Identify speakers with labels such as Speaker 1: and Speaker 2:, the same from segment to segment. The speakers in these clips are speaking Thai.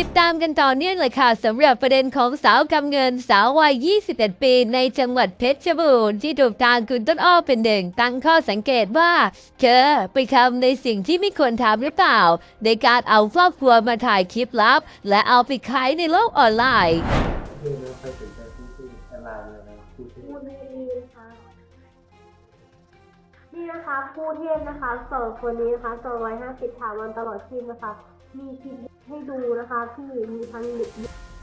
Speaker 1: ติดตามกันต่อเนื่องเลยค่ะสำหรับประเด็นของสาวกำเงินสาววัย 21 ปีในจังหวัดเพชรบูรณ์ที่ถูกทางคุณต้นอ้อเป็นหนึ่งตั้งข้อสังเกตว่า เธอไปทำในสิ่งที่ไม่ควรทำหรือเปล่า ในการเอาครอบครัวมาถ่ายคลิปลับ และเอาไปขายในโลกออนไลน์
Speaker 2: นะคะ
Speaker 3: ผู้เทพนะคะสองคนนี้นะคะสองร้อยห้าสิบถาวรตลอดชีพนะคะ มีคลิปให้ดูนะคะพี่มีทั้งเด็ด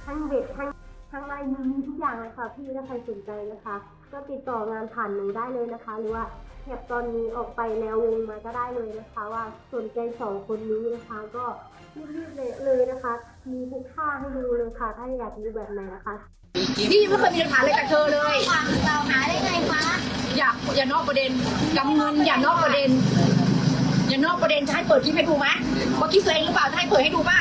Speaker 3: ทั้งเด็ดทั้งทั้งลายมือมีทุกอย่างเลยค่ะพี่ถ้าใครสนใจนะคะ ก็ติดต่องานผ่านหนูได้เลยนะคะ หรือว่าแคปตอนนี้ออกไปแล้ววงมาก็ได้เลยนะคะ ว่าสนใจสองคนนี้นะคะ ก็รีบๆเลยเลยนะคะ มีทุกท่าให้ดูเลยค่ะ ถ้าอยากดูแบบไหนนะคะ
Speaker 4: พี่ไม่เคยมีปัญหาอะไรกับเธอเลย
Speaker 5: ฟังเราหาได้ไงคะ
Speaker 4: อย่าอย่านอกประเด็นกำเงินอย่านอกประเด็น อย่านอกประเด็นจะให้เปิดคลิปให้ดูไหมว่าคลิปตัวเองหรือเปล่าจะให้เปิดให้ดูป่ะ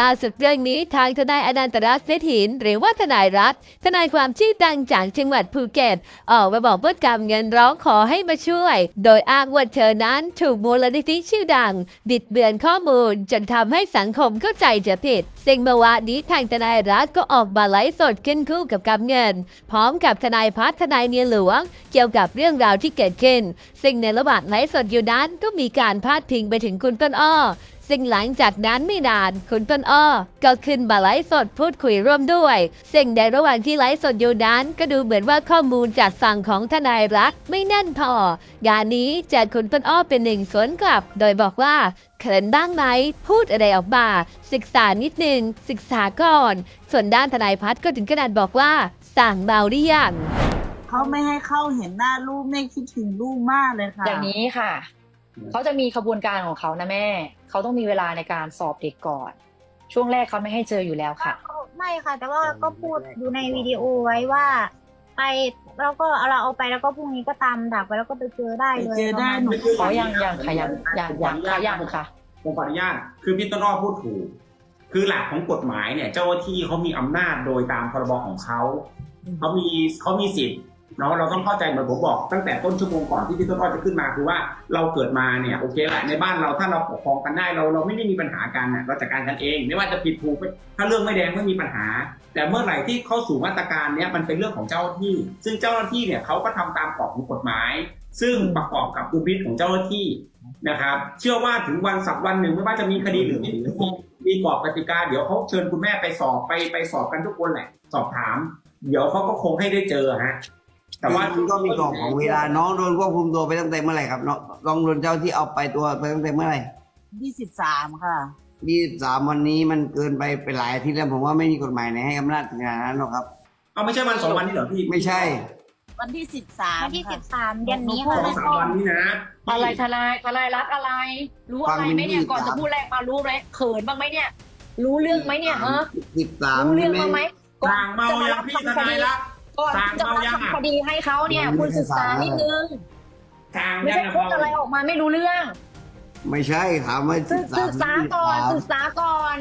Speaker 1: ล่าสุดเรื่องนี้ทางทนายอนันตรัตน์เศรษฐิน หรือว่าทนายรัฐ ทนายความชื่อดังจากจังหวัดภูเก็ตออกมาบอกพื่อกำเงินร้องขอให้มาช่วย โดยอ้างว่าเธอนั้นถูกมูลนิธิชื่อดัง บิดเบือนข้อมูลจนทำให้สังคมเข้าใจจะผิดซึ่งเมื่อวานนี้ทางทนายรัฐก็ออกมาไลฟ์สดขึ้นคู่กับกำเงิน พร้อมกับทนายพัฒน์ทนายเนียหลวง เกี่ยวกับเรื่องราวที่เกิดขึ้น ซึ่งในระหว่างไลฟ์สดอยู่นั้นก็มีการพาดพิงไปถึงคุณต้นอ้อ ซึ่งหลังจากนั้นไม่นาน คุณต้นอ้อ ก็ขึ้นมาไลฟ์สดพูดคุยร่วมด้วย ซึ่งในระหว่างที่ไลฟ์สดอยู่นั้น ก็ดูเหมือนว่าข้อมูลจากฝั่งของทนายรักไม่แน่นพองานนี้จากคุณต้นอ้อเป็นหนึ่งสวนกลับ โดยบอกว่าเขินบ้างไหม พูดอะไรออกมาศึกษานิดนึง ศึกษาก่อน ส่วนด้านทนายพัฒน์ก็ถึงขนาดบอกว่า สั่งเบาหรือยัง
Speaker 6: เขาไม่ให้เข้าเห็นหน้าลูกแม่คิดถึงลูกมากเลยค่ะ
Speaker 4: อย่างนี้ค่ะ เขาจะมีขบวนการของเขานะแม่ เขาต้องมีเวลาในการสอบเด็กก่อน ช่วงแรกเขาไม่ให้เจออยู่แล้วค่ะ
Speaker 5: ไม่ค่ะ แต่ว่าก็พูดอยู่ในวิดีโอไว้ว่า ไปแล้วก็เอาเราเอาไปแล้วก็พรุ่งนี้ก็ตามดักไปแล้วก็ไปเจอได้
Speaker 6: ไป
Speaker 5: เลย
Speaker 6: เจอได้หนู
Speaker 4: ขอยังยังค่ะยังยังยังค่ะยังค่ะ
Speaker 7: ผมขออนุญาตคือพี่ต้นอ้อพูดถูก คือหลักของกฎหมายเนี่ย เจ้าหน้าที่เขามีอำนาจโดยตามพรบของเขาเขามีเขามีสิทธิ์ เนาะเราต้องเข้าใจเหมือนผมบอกตั้งแต่ต้นชั่วโมงก่อนที่พี่ต้นอ้อจะขึ้นมาคือว่าเราเกิดมาเนี่ยโอเคแหละในบ้านเราถ้าเราปกครองกันได้เราเราไม่ได้มีปัญหากันเราจัดการกันเอง ไม่ว่าจะผิดถูกถ้าเรื่องไม่แดงไม่มีปัญหา แต่เมื่อไหร่ที่เข้าสู่มาตรการเนี้ยมันเป็นเรื่องของเจ้าหน้าที่ ซึ่งเจ้าหน้าที่เนี่ยเขาก็ทำตามกรอบของกฎหมาย ซึ่งประกอบกับดุลพินิจของเจ้าหน้าที่นะครับเชื่อว่าถึงวันสักวันหนึ่งไม่ว่าจะมีคดีหรือไม่มีคดีมีกรอบกติกาเดี๋ยวเขาเชิญคุณแม่ไปสอบไปไปสอบกันทุกคนแหละ สอบถาม เดี๋ยวเขาก็คงให้ได้เจอฮะ แต่ว่า
Speaker 8: มันก็มีกรอบของเวลาน้องโดนควบคุมตัวไปตั้งแต่เมื่อไหร่ครับน้องน้องโดนเจ้าที่เอาไปตัวไปตั้งแต่เมื่อไหร่
Speaker 6: ยี่สิบสามค่ะ
Speaker 8: ยี่สามวันนี้มันเกินไปไปหลายอาทิตย์แล้วผมว่าไม่มีกฎหมายไหนให้อำนาจถึงขนาดนั้นหรอกครับ
Speaker 7: เอาไม่ใช่วันสองวันนี่เหรอพี่
Speaker 8: ไม่ใช่
Speaker 6: วันที่สิบสาม
Speaker 5: วันที่สิ
Speaker 6: ค่ะ
Speaker 5: บสามเดือนนี้
Speaker 7: ส
Speaker 5: ค่ะ
Speaker 7: องสามวันนี่นะ
Speaker 4: อะไรทนายทนายรักอะไร รู้อะไรไหมเนี่ย
Speaker 8: ฟัง
Speaker 4: ก่อนจะพูดแรงมารู้ไหมเขินบ้างไหมเนี่ย รู้เรื่องไหมเนี่ยฮะ
Speaker 8: สิบสาม
Speaker 4: รู้เรื่
Speaker 8: ใช่
Speaker 4: อง
Speaker 8: ไหม
Speaker 4: บ้างไหมก่อน
Speaker 7: ต่างเมา
Speaker 4: จะมา
Speaker 7: ยั
Speaker 4: รั
Speaker 7: ง
Speaker 4: บ
Speaker 7: พี่
Speaker 4: ทำ
Speaker 7: ท
Speaker 4: ค
Speaker 7: นาย
Speaker 4: ดี
Speaker 7: ละ
Speaker 4: ก่อน
Speaker 7: ต่าง
Speaker 4: จะมา
Speaker 7: เมายั
Speaker 4: รับ
Speaker 7: งอะ
Speaker 4: ทำคดีให้เขาเนี่ย
Speaker 8: ยังไม่
Speaker 4: คุณศึกษา
Speaker 8: ศึกษานิ
Speaker 4: นิดนึง
Speaker 7: กลาง
Speaker 4: ไม่
Speaker 7: ยั
Speaker 4: ใช่
Speaker 7: ง
Speaker 4: พูดอะไรออกมาไม่รู้เรื่อง
Speaker 8: ไม่ใช่ถามว่า
Speaker 4: ศึ
Speaker 8: สิ
Speaker 4: ก
Speaker 8: บสาม
Speaker 4: ศึกษาก่อน
Speaker 8: 23
Speaker 4: ศึกษาก่อน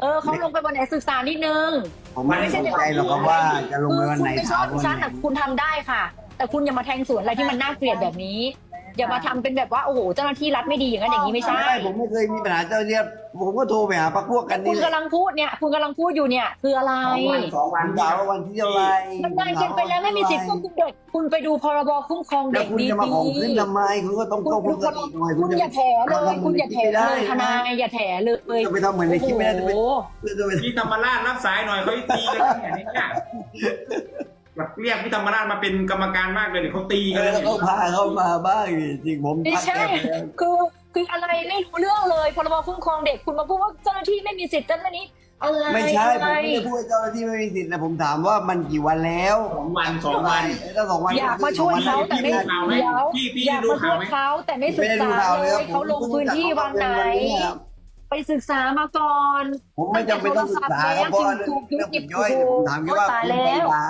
Speaker 4: เออเขาลงไปวันไหนศึกษานิดนึง
Speaker 8: ผมไม่ได้สนใจหรอกครับว่าจะลงไปวันไหน
Speaker 4: คือคุณไม่ช
Speaker 8: ถา
Speaker 4: อ
Speaker 8: ม
Speaker 4: บ
Speaker 8: วัน
Speaker 4: ฉัน
Speaker 8: ไหน
Speaker 4: แต่คุณทำได้ค่ะ แต่คุณอย่ามาแทงสวนอะไรที่มันน่าเกลียดแบบนี้ อย่ามาทำเป็นแบบว่าโอ้โหเจ้าหน้าที่รัฐไม่ดีอย่างนั้นอย่างนี้ไม่ใช่
Speaker 8: ผมไม่เคยมีปัญหาเจ้าเนี่ยผมก็โทรไปหาพักพวกกัน
Speaker 4: คุ
Speaker 8: นี่
Speaker 4: ณ
Speaker 8: แหละ
Speaker 4: กำลังพูดเนี่ย คุณกำลังพูดอยู่เนี่ย คืออะไร
Speaker 7: สองวันสอง
Speaker 8: ผ
Speaker 7: วัน
Speaker 8: มถามว่าวันที่เท่าไหร
Speaker 4: มันนานเกินไปแล้วไม่มีสิทธิ์ควบคุมเด็ก คุณไปดูพรบคุ้มครอง
Speaker 8: แล้
Speaker 4: เด็
Speaker 8: ว
Speaker 4: ก
Speaker 8: คุณ
Speaker 4: ดี
Speaker 8: จะมาของขึ้นทำไมคุณก็ต้อง
Speaker 4: คุณ
Speaker 8: ควบคุ
Speaker 4: ดู
Speaker 8: ม
Speaker 4: พ
Speaker 8: ส
Speaker 4: ร
Speaker 8: ติ
Speaker 4: บ
Speaker 8: หน่อย
Speaker 4: คุณอย่าแถเลยคุณอย่าแถเลยทนายอย่าแถเลย
Speaker 8: จะไปทำเหมือนในคลิปไม่ได้จะไป
Speaker 4: โอ้โห
Speaker 8: จะไป
Speaker 7: พี่ธรรมราชรับสายหน่อยเขาตีกันเนี่ยเนี่ยแบบ เรียกพี่ธรรมราชมาเป็นกรรมการมากเลยเดี๋ยวเขาตี
Speaker 8: เอ
Speaker 7: กัน
Speaker 8: อ
Speaker 7: เลย
Speaker 8: เขาพาเข้ามาบ้างดิจริงผม
Speaker 4: ไม่
Speaker 8: ทัก
Speaker 4: ใช่
Speaker 8: แกไปแล้ว
Speaker 4: คือคืออะไรไม่รู้เรื่องเลยพรบคุ้มครองเด็กคุณมาพูดว่าเจ้าหน้าที่ไม่มีสิทธิ์เจ้าหน้าที่อะไร
Speaker 8: ไม่ใช่
Speaker 4: อะ
Speaker 8: ผม
Speaker 4: ไร
Speaker 8: ไม่ได้พูดว่าเจ้าหน้าที่ไม่มีสิทธิ์นะผมถามว่ามันกี่วันแล้ว
Speaker 7: สองวันสองวัน
Speaker 8: เออถ้าสองวัน
Speaker 4: อยากมาช่วยเขาแต่ไม่
Speaker 7: พี่ดูข่าวไหม
Speaker 4: เดี๋ยว
Speaker 7: พี่พี่
Speaker 4: อยาก
Speaker 7: ดู
Speaker 4: มาช่
Speaker 7: ข่าว
Speaker 4: วย
Speaker 7: ไหม
Speaker 4: เขาแต่ไม่ศึ
Speaker 8: ไม่
Speaker 4: ก
Speaker 8: ได้ดู
Speaker 4: ษา
Speaker 8: ข่าว
Speaker 4: เล
Speaker 8: เลยครับ
Speaker 4: ยเขาลงพื้นที่วันไหน ไปศึกษามาก่อน
Speaker 8: ผมไม่จำเป็นต้องศึกษาครับเพราะว่าเรื่องเรื่องปลีกย่อยเนี่ยผมถามแค่ว่า
Speaker 4: ตาย
Speaker 8: คุณ
Speaker 4: แล้
Speaker 8: ไป
Speaker 4: ว
Speaker 8: ลา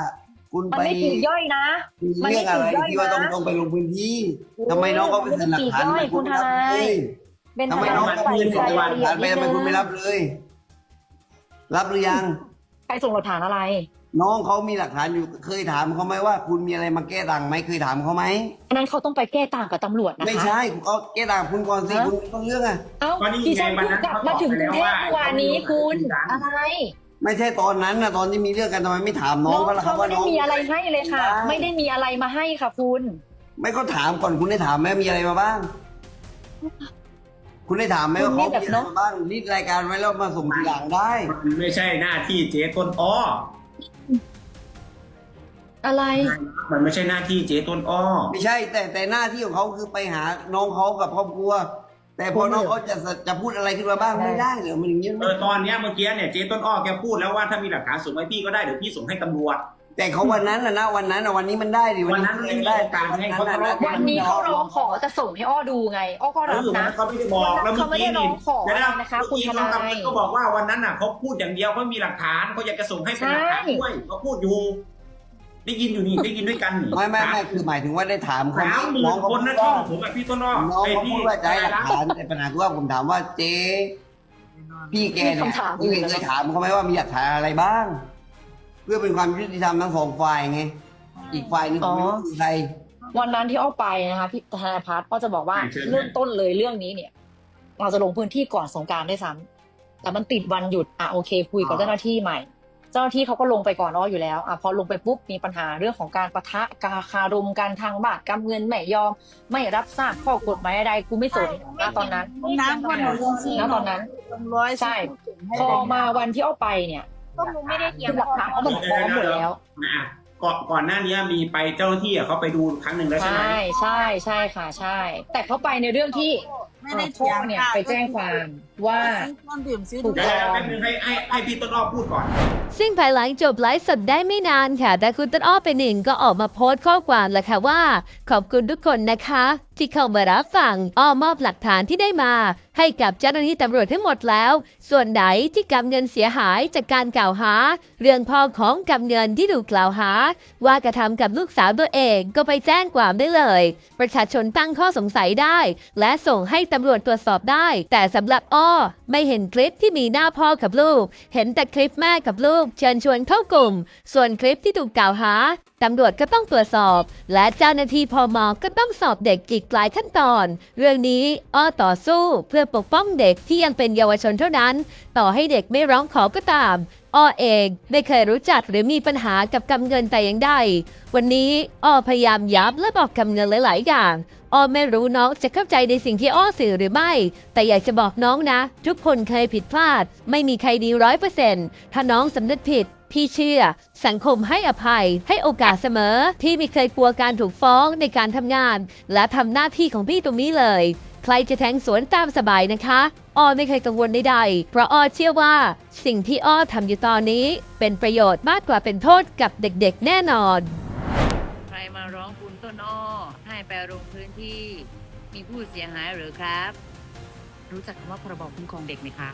Speaker 8: คุณ
Speaker 4: มัน
Speaker 8: ไป
Speaker 4: ไม่ปลีกย่อยนะ
Speaker 8: มีเรื่องอะไรที่ว่าต้องต้องไปลงพื้นที่ทำไมน้องเขาไปเซ็นหลักฐาน
Speaker 4: มันไม่
Speaker 8: ไม่
Speaker 4: ปลีกย่อย
Speaker 8: คุณไม่รับ
Speaker 4: คุณทนาย
Speaker 8: เลย
Speaker 4: เป็น
Speaker 8: ทำไมน้องเขาไปเซ็นหลักฐานไปทำไมคุณไม่รับเลย รับหรือยัง
Speaker 4: ใครส่งหลักฐานอะไร
Speaker 8: น้องเขามีหลักฐานอยู่เคยถามเขาไหมว่า คุณมีอะไรมาแก้ต่างไหมเคยถามเขาไหม
Speaker 4: อันนั้นเขาต้องไปแก้ต่างกับตำรวจนะคะ
Speaker 8: ไม่ใช่เขาแก้ต่างคุณก่อนสิ
Speaker 4: ฮะ
Speaker 8: คุณต้องเรื่องอะ
Speaker 4: เอ้า
Speaker 7: ก็นี่
Speaker 4: ดิ
Speaker 7: ไง
Speaker 4: ฉัน
Speaker 7: วัน
Speaker 4: เพิ่ง
Speaker 7: นั้น
Speaker 4: กลับ
Speaker 7: เขา
Speaker 4: มา
Speaker 7: บอก
Speaker 4: ถึง
Speaker 7: ไป
Speaker 4: กรุ
Speaker 7: แล้ว
Speaker 4: งเทพ
Speaker 7: ว่า
Speaker 4: เมื่อวานนี้คุณ
Speaker 7: เขาไม่ได้คุยกัน
Speaker 4: อะไร
Speaker 8: ไม่ใช่ตอนนั้นนะตอนที่มีเรื่องกันทำไมไม่ถามน้
Speaker 4: น้
Speaker 8: อ
Speaker 4: องง
Speaker 8: เขาล่ะครั
Speaker 4: เขา
Speaker 8: บ
Speaker 4: ไม่
Speaker 8: ว่า
Speaker 4: ได้
Speaker 8: น้อง
Speaker 4: มีอะไรให้เลยค่ะ ไม่ได้มีอะไรมาให้ค่ะคุณ
Speaker 8: ไม่ก็ถามก่อนคุณได้ถามไหมมีอะไรมาบ้าง คุณได้ถามไหมว่า
Speaker 4: คุณ
Speaker 8: เขา
Speaker 4: นี่แบบ
Speaker 8: มีอะไร
Speaker 4: เนอะ
Speaker 8: มาบ้างรีดรายการไว้แล้วมาส่งทีหลังได้
Speaker 7: มันไม่ใช่หน้าที่เจ๊ต้นอ้อ
Speaker 4: อะไร
Speaker 7: มันไม่ใช่หน้าที่เจ๊ต้นอ้อ
Speaker 8: ไม่ใช่แต่แต่หน้าที่ของเขาคือไปหาน้องเขากับครอบครัว แต่พอน้องเขาจะจะพูดอะไรขึ้นมาบ้างไม่ได้เหรอมันอย่างนี้
Speaker 7: เออตอนเนี้ยเมื่อกี้เนี่ยเจ๊ต้นอ้อแกพูดแล้วว่าถ้ามีหลักฐานส่งให้พี่ก็ได้เดี๋ยวพี่ส่งให้ตำรวจ
Speaker 8: แต่เขาวันนั้นนะนะวันนั้นนะวันนี้มันได้ดิ
Speaker 7: วันนั้นไม่มีโอกาสให้เขาทะเลาะกั
Speaker 4: วันนี้เขาร้องขอจะส่งให้อ้อดูไง อ้อก็
Speaker 7: เอ
Speaker 4: รับ
Speaker 7: อวัน
Speaker 4: นะ
Speaker 7: นั้นเขาไม่ได้บอกแล้วเมื่อกี้นี่
Speaker 4: เขาไม่ได้ร้องขอนะคะ
Speaker 7: เมื่อกี้
Speaker 4: คุณทนาย
Speaker 7: เขากำลังก็บอกว่าวันนั้นน่ะเขาพูดอย่างเดียวเขามีหลักฐานเขาอยากจะส่งให้เป็นหลักฐาน
Speaker 4: ใช่
Speaker 7: ด้วยเขาพูดอยู่ ได้ยินอยู่นี่ได้ยินด้วยกันนี่
Speaker 8: ไม่ไม่ไม่คือหมายถึงว่าได้ถามเขา
Speaker 7: สามหมื่
Speaker 8: น้อนงเขา
Speaker 7: ค
Speaker 8: พู
Speaker 7: น
Speaker 8: ด
Speaker 7: นะช่อ
Speaker 8: ว่าง
Speaker 7: ผมกับพี่ต้นอ้อ
Speaker 8: น้อง
Speaker 7: ไอ้
Speaker 8: เขา
Speaker 7: พี่
Speaker 8: พูดว่าจะให้หลักฐานแต่ปัญหาคือว่าผมถามว่าเจ๊พี่แกเนี่ย
Speaker 4: มีคำถาม
Speaker 8: พี่เคยถามเขาไหมว่ามีหลักฐานอะไรบ้าง เพื่อเป็นความยุติธรรมทั้งสองฝ่ายไงอีกฝ่ายหนึงผมไม่รู้คือใคร
Speaker 4: วันนั้นที่อ้อไปนะคะพี่ทนายพัฒน์อ้อจะบอกว่าเริ่มต้นเลยเรื่องนี้เนี่ย เราจะลงพื้นที่ก่อนสงกรารด้วยซ้ำแต่มันติดวันหยุดอะโอเค คุยกับ
Speaker 8: อ่า
Speaker 4: เจ้าหน้าที่ใหม่ เจ้าหน้าที่เขาก็ลงไปก่อนอ้ออยู่แล้วอะพอลงไปปุ๊บมีปัญหาเรื่องของการประทะกาคารมกันทางบาทกำเงินไม่ยอม ไม่รับทราบข้อกฎหมายใดๆกูไม่สนนะตอนนั้น
Speaker 6: น้ำวันหนูลงซี
Speaker 4: ณตอนนั้น
Speaker 6: ลงร้อย
Speaker 4: ใช่พอมาวันที่อ้อไปเนี่ย
Speaker 5: ก็หนูไม่ได้เตรีย
Speaker 4: คื
Speaker 5: ม
Speaker 4: อหลักฐานเขามันพร้อมหมดแล้ว
Speaker 7: นะก่อนก่อนหน้านี้มีไปเจ้าหน้าที่อะเขาไปดูครั้งหนึ่งแล้วใช่ไหม
Speaker 4: ใช่ใช่ใช่ค่ะใช่ แต่เขาไปในเรื่องที่
Speaker 6: ไม่ได้
Speaker 4: พ่อเนี่ยไปแจ้งความว่า
Speaker 6: ซื้อเครื่องดื่มซื้อ
Speaker 4: ถูก
Speaker 7: เดี๋ยวๆแป๊บนึงให้ให้ให้พี่ต้นอ้อพูดก่อน
Speaker 1: ซึ่งภายหลังจบไลฟ์สดได้ไม่นานค่ะ แต่คุณต้นอ้อเป็นหนึ่งก็ออกมาโพสต์ข้อความแหละค่ะว่า ขอบคุณทุกคนนะคะ ที่เข้ามารับฟังอ้อมอบหลักฐานที่ได้มา ให้กับเจ้าหน้าที่ตำรวจทั้งหมดแล้ว ส่วนไหนที่กำเงินเสียหายจากการกล่าวหา เรื่องพ่อของกำเงินที่ถูกกล่าวหา ว่ากระทำกับลูกสาวตัวเองก็ไปแจ้งความได้เลย ประชาชนตั้งข้อสงสัยได้ และส่งให้ตำรวจตรวจสอบได้ แต่สำหรับอ้อไม่เห็นคลิปที่มีหน้าพ่อกับลูก เห็นแต่คลิปแม่กับลูก เชิญชวนเข้ากลุ่ม ส่วนคลิปที่ถูกกล่าวหาตำรวจก็ต้องตรวจสอบ และเจ้าหน้าที่พมก็ต้องสอบเด็กอีกหลายขั้นตอน เรื่องนี้อ้อต่อสู้เพื่อปกป้องเด็กที่ยังเป็นเยาวชนเท่านั้น ต่อให้เด็กไม่ร้องขอก็ตาม อ้อเองไม่เคยรู้จักหรือมีปัญหากับกำเงินแต่อย่างใด วันนี้อ้อพยายามย้ำและบอกกำเงินหลาย ๆ อย่างอ้อไม่รู้น้องจะเข้าใจในสิ่งที่อ้อสื่อหรือไม่ แต่อยากจะบอกน้องนะ ทุกคนเคยผิดพลาด ไม่มีใครดีร้อยเปอร์เซ็นต์ถ้าน้องสำนึกผิด พี่เชื่อ สังคมให้อภัย ให้โอกาสเสมอ พี่ไม่เคยกลัวการถูกฟ้องในการทำงาน และทำหน้าที่ของพี่ตรงนี้เลย ใครจะแทงสวนตามสบายนะคะ อ้อไม่เคยกังวลใดๆ เพราะอ้อเชื่อว่าสิ่งที่อ้อทำอยู่ตอนนี้ เป็นประโยชน์มากกว่าเป็นโทษกับเด็กๆ แน่นอน
Speaker 9: ใครมาร้องคุณต้นอ้อ ให้ไปลงพื้นที่ มีผู้เสียหายหรือครับ รู้จักคำว่าพรบคุ้มครองเด็กไหมคะ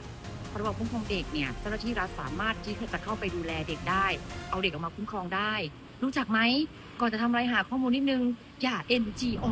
Speaker 9: พรบคุ้มครองเด็กเนี่ยเจ้าหน้าที่รัฐสามารถที่จะเข้าไปดูแลเด็กได้ เอาเด็กออกมาคุ้มครองได้ รู้จักไหมก่อนจะทำอะไรหาข้อมูลนิดนึงอย่า NGO